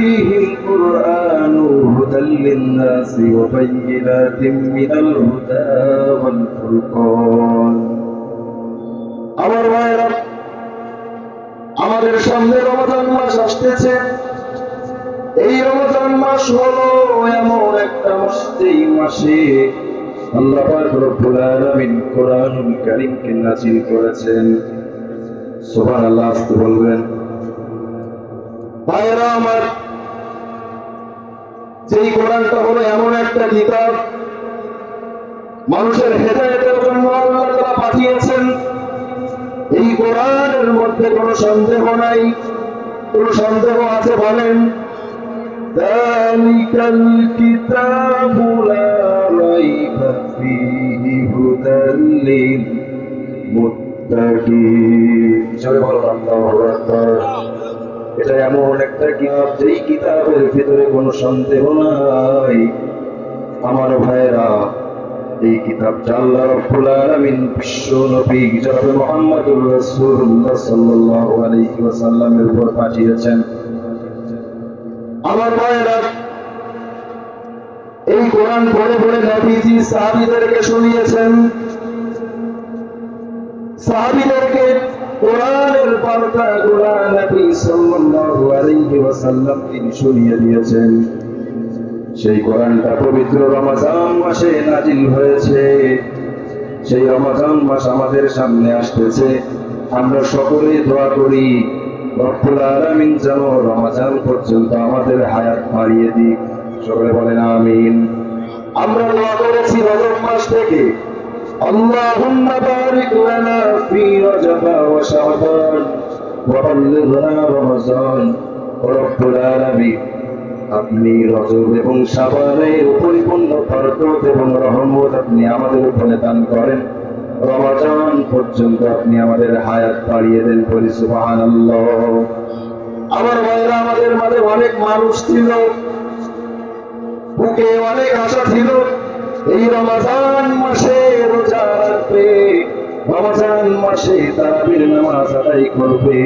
فيه القرآن هدى للناس وبينات من الهدى والفرقان আমার ভাইরা আমাদের সামনে রমজান মাস আসতেছে এই রমজান মাস হলো এমন একটা মাস যেই মাসে আল্লাহ পাক রব্বুল আলামিন কোরআনুল কারীমকে নাযিল করেছেন সুবহানাল্লাহ আস্তে বলবেন ভাইরা আমার যেই কোরআনটা হলো এমন একটা কিতাব, মানুষের হেদায়তের জন্য আল্লাহ পাঠিয়েছেন। এই কোরআনের মধ্যে কোন সন্দেহ নাই। কোন সন্দেহ আছে বলেন? দালিকাল কিতাবু বলো, আল্লাহু এটা এমন একটা কিতাব, যেই কিতাবের ভিতরে কোনো সন্দেহ নাই। আমার ভাইরা এই কিতাবটা আল্লাহ উপর পাঠিয়েছেন। আমার ভাইরা এই কোরআন পড়ে পড়ে নবীজি সাহাবীদেরকে শুনিয়েছেন। সাহাবীদেরকে কোরআনের কোরআন নবী সাল্লাল্লাহু আলাইহি ওয়াসাল্লাম তিনি শুনিয়ে দিয়েছেন। সেই কোরআনটা পবিত্র রমজান মাসে নাজিল হয়েছে। সেই রমজান মাস আমাদের সামনে আসতেছে। আমরা সকলেই দোয়া করি, রব্বুল আলামিন যেন রমজান পর্যন্ত আমাদের হায়াত বাড়িয়ে দিক। সকলে বলেন, আমিন। আমরা দোয়া করেছি মাস থেকে। اللهم بارك لنا في رجب وشعبان وبلغنا رمضان رب العالمين আপনি রজব এবং সাবানের পরিপূর্ণ বরকত এবং রহমত আপনি আমাদের উপরে দান করেন রমাজান পর্যন্ত আপনি আমাদের হায়াত বাড়িয়ে দেন বলি সুবহানাল্লাহ আমার ভাইরা আমাদের মাঝে অনেক মানুষ ছিল বুকে অনেক আশা ছিল এই রমাজান মাসে রোজা রাখবে, রমাজান মাসে তারাবির নামাজ আদায় করবে।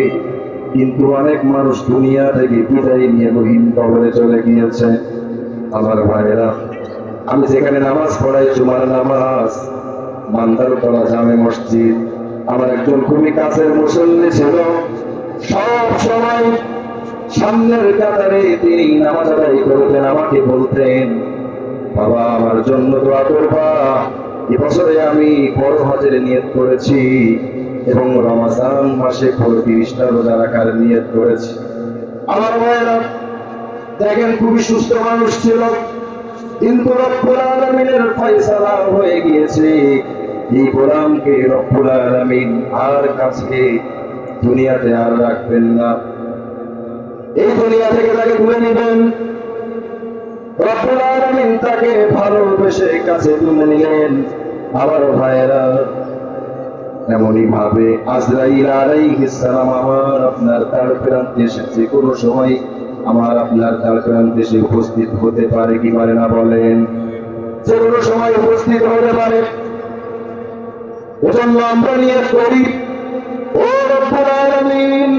কিন্তু অনেক মানুষ দুনিয়া থেকে বিদায় নিয়ে গহীন কবরে চলে গিয়েছে। আমার ভাইয়েরা, আমি যেখানে নামাজ পড়াই জুমার নামাজ, মান্দার তলা জামে মসজিদ। আমার একজন খুবই কাছের মুসল্লি ছিল। সব সময় সামনের কাতারে তিনি নামাজ আদায় করতেন, আমাকে বলতেন বাবা, আমার জন্য দোয়া করবা। এবছরে আমি বড় হজের নিয়ত করেছি এবং রমাজান মাসে পুরো তিরিশটা রোজা রাখার নিয়ত করেছি। আমার ভাইয়েরা, দেখেন খুবই সুস্থ মানুষ ছিল। কিন্তু রব্বুল আলামিনের ফয়সালা হয়ে গিয়েছে। এই গোলামকে রব্বুল আলামিন আর কাছে দুনিয়াতে আর রাখবেন না। এই দুনিয়া থেকে তাকে তুলে নেবেন। তাকে ভালোবেসে কাছে তুলে নিলেন। আবার ভাইয়েরা এমনই ভাবে আজরাইল আমার আপনার তার এসেছে কোনো সময় আমার আপনার তার প্রান্তে উপস্থিত হতে পারে কি পারে না বলেন। যে কোনো সময় উপস্থিত হতে পারে। আমরা নিয়ে করি, ও রব্বুল আলামিন,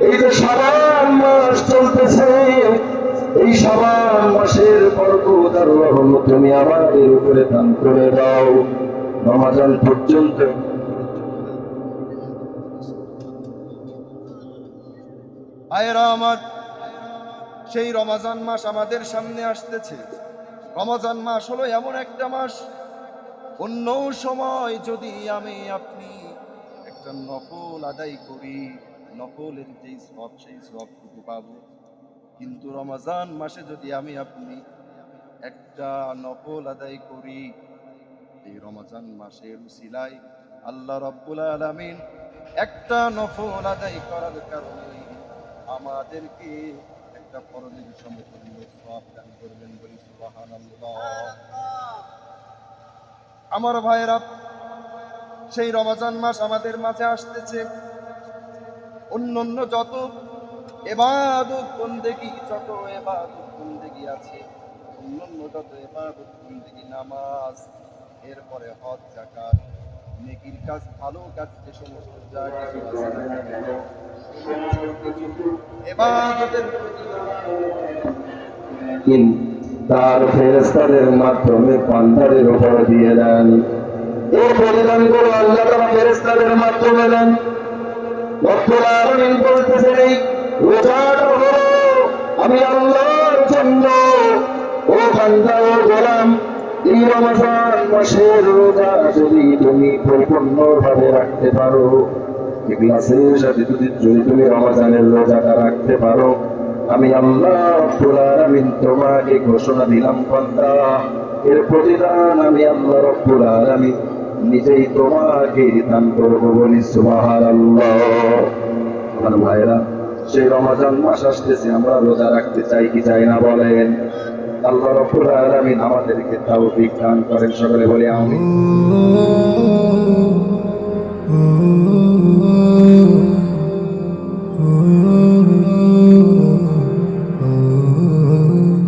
এই যে শাবান মাস চলতেছে এই শাবান মাসের বরকত আর রহমত তুমি আমাদের উপরে দান করে দাও। রমাজান পর্যন্ত। সেই রমাজান মাস আমাদের সামনে আসতেছে। রমাজান মাস হলো এমন একটা মাস, অন্য সময় যদি আমি আপনি একটা নকল আদায় করি, নকলের যেই সব, সেই সবটুকু পাবো। কিন্তু রমাজান মাসে যদি আমি আপনি একটা নকল আদায় করি, এই রমাজান মাসের সিলাই আল্লাহ রব্বুল আলামিন একটা নফল আদায় করার কারণে আমাদেরকে একটা ফরজের সমতুল্য সব দান করবেন বলি সুবহানাল্লাহ। আমার ভাইয়েরা, সেই রমাজান মাস আমাদের মাঝে আসতেছে। অন্য অন্য যত এবাদত বন্দেগি যত এবাদত বন্দেগি আছে অন্য অন্য যত এবাদত বন্দেগি নামাজ, এরপরে হজ জাকাত নেকির কাজ, ভালো কাজ, যে সমস্ত যা কিছু আছে এবাদতের তার ফেরেস্তাদের মাধ্যমে পান্ডারের উপর দিয়ে দেন। এই করে আল্লাহ তারা ফেরেস্তাদের মাধ্যমে দেন। আলামিন বলতেছেন এই রোজাটা হলো আমি আল্লাহর জন্য ও বান্দা ও গোলাম, এই রমজান মাসের রোজা যদি তুমি পরিপূর্ণভাবে রাখতে পারো ইখলাসের সাথে যদি যদি তুমি রমজানের রোজাটা রাখতে পারো, আমি আল্লাহ রব্বুল আলামিন তোমাকে ঘোষণা দিলাম, বান্দা। এর প্রতিদান আমি আল্লাহ রব্বুল আলামিন নিজেই তোমাকে দান করব বলি সুবহানাল্লাহ। আমার ভাইরা সেই রমজান মাস আসতেছে আমরা রোজা রাখতে চাই কি চাই না বলেন আল্লাহ রব্বুল আলামিন আমাদেরকে তৌফিক দান করেন সকলে বলি আমিন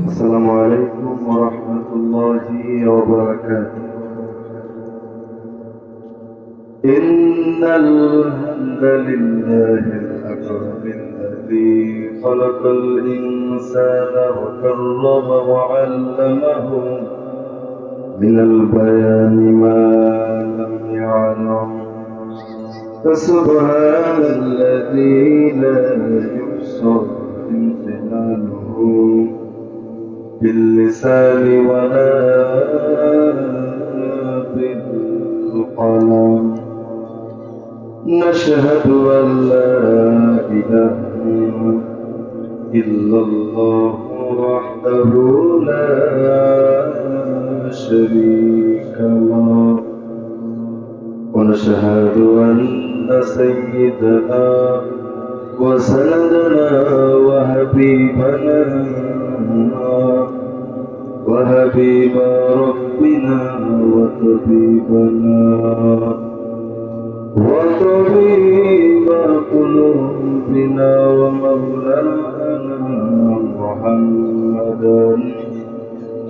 السلام عليكم ورحمة الله وبركاته إن الحمد لله الأكرم الذي خلق الإنسان وكرم وعلمه. من البيان ما لم يعلم. فسبحان الذي لا يحصى امتنانه. باللسان ولا بالقلم. نشهد أن لا إله إلا الله وحده لا شريك له. ونشهد أن سيدنا وسندنا وحبيبنا وحبيب ربنا وطبيبنا. وطبيب قلوبنا ومولانا محمدا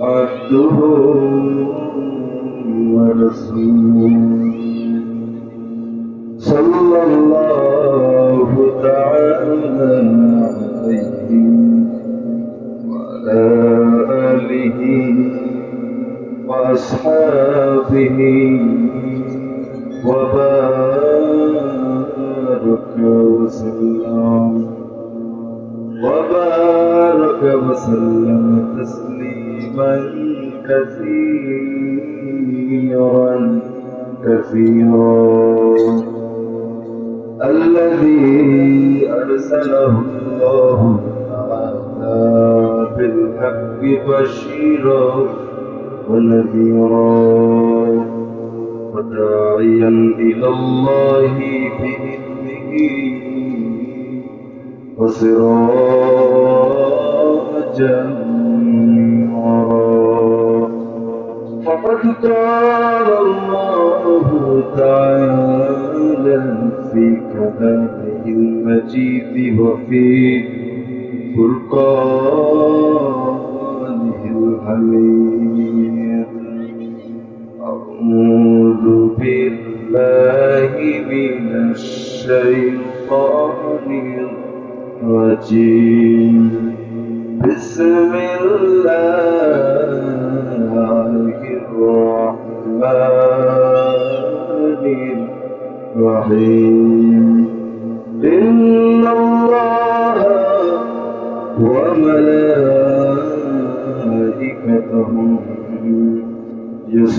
عبده ورسوله. صلى الله تعالى عليه وعلى آله وأصحابه وبارك أرسله الله بالحق بشيرا ونذيرا وداعيا إلى الله بإذنه وسراجا منيرا. فقد قال الله تعالى في كلامه المجيد وفي فرقانه الحميد. أعوذ بالله من الشيطان الرجيم. بسم الله الرحمن الرحيم.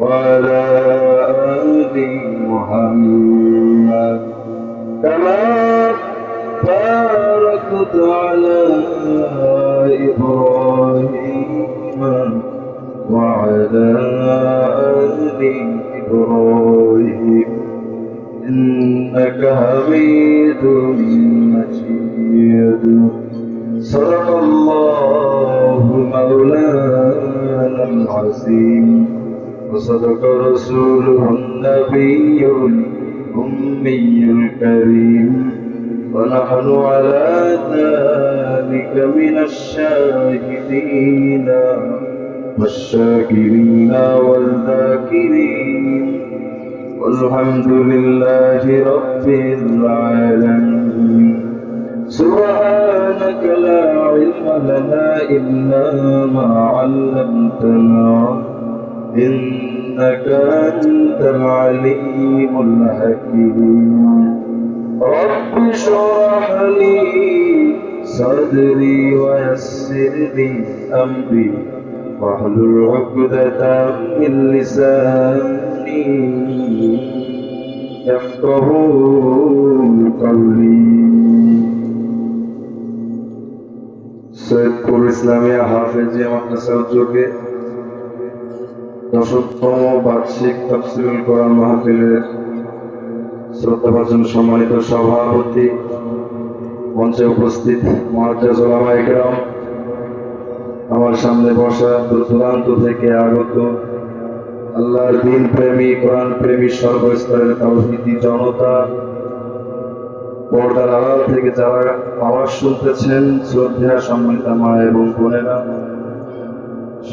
وعلى آل محمد كما باركت على إبراهيم وعلى آل إبراهيم إنك حميد مجيد صدق الله مولانا العظيم وصدق رسوله النبي الأمي الكريم. ونحن على ذلك من الشاهدين والشاكرين والذاكرين. والحمد لله رب العالمين. سبحانك لا علم لنا إلا ما علمتنا. إنك أنت العليم الحكيم رب اشرح لي صدري ويسر لي أمري واحلل عقدة من لساني يفقه قولي সৈয়দপুর ইসলামিয়া হাফেজিয়া মাদ্রাসা উদ্যোগে দশমতম বার্ষিক তফসিলুল কোরআন মাহফিলের শ্রদ্ধাভাজন সম্মানিত সভাপতি, মঞ্চে উপস্থিত মহাজাজ আমার সামনে বসা দূর দূরান্ত থেকে আগত আল্লাহর দিন প্রেমী, কোরআন প্রেমী সর্বস্তরের তাওহীদি জনতা, পর্দার আড়াল থেকে যারা আওয়াজ শুনতেছেন শ্রদ্ধা সম্মানিতা মা এবং বোনেরা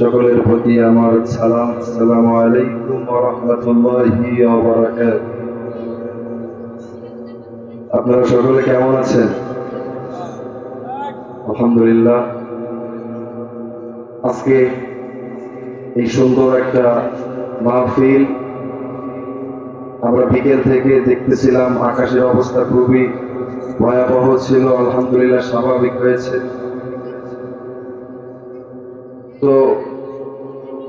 সকলের প্রতি আমার সালাম সালাম আলাইকুম রাহমাতুল্লাহি আপনারা সকলে কেমন আছেন? আলহামদুলিল্লাহ। আজকে এই সুন্দর একটা মাহফিল আমরা বিকেল থেকে দেখতেছিলাম, আকাশের অবস্থা খুবই ভয়াবহ ছিল, আলহামদুলিল্লাহ স্বাভাবিক হয়েছে। তো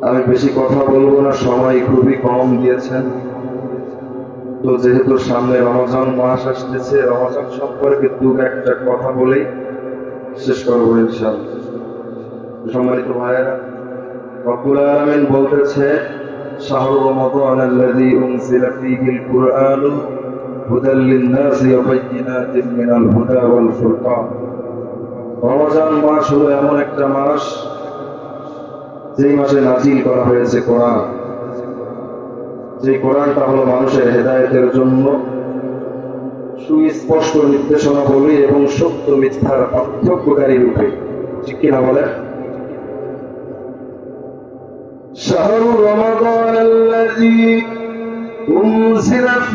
আমি বেশি কথা বলব না, সময় খুবই কম দিয়েছেন। তো যেহেতু সামনে রমজান মাস আসতেছে, রমজান সম্পর্কে দু একটা কথা বলেই শেষ করব ইনশাআল্লাহ। সম্মানিত ভাইয়েরা, রব্বুল আলামিন বলতেছে, শাহরু রমাদান আল্লাযী উনজিলা ফীহিল কুরআনু হুদাল ওয়া মিনাল হুদা ওয়াল ফুরকান। রমজান মাস হলো এমন একটা মাস যেই মাসে নাজিল করা হয়েছে কোরআন যে কোরআনটা হলো মানুষের হেদায়েতের জন্য সুস্পষ্ট নির্দেশনা বলি এবং সত্য মিথ্যার পার্থক্যকারী রূপে ঠিক কিনা বলে شهر رمضان الذي أنزل فيه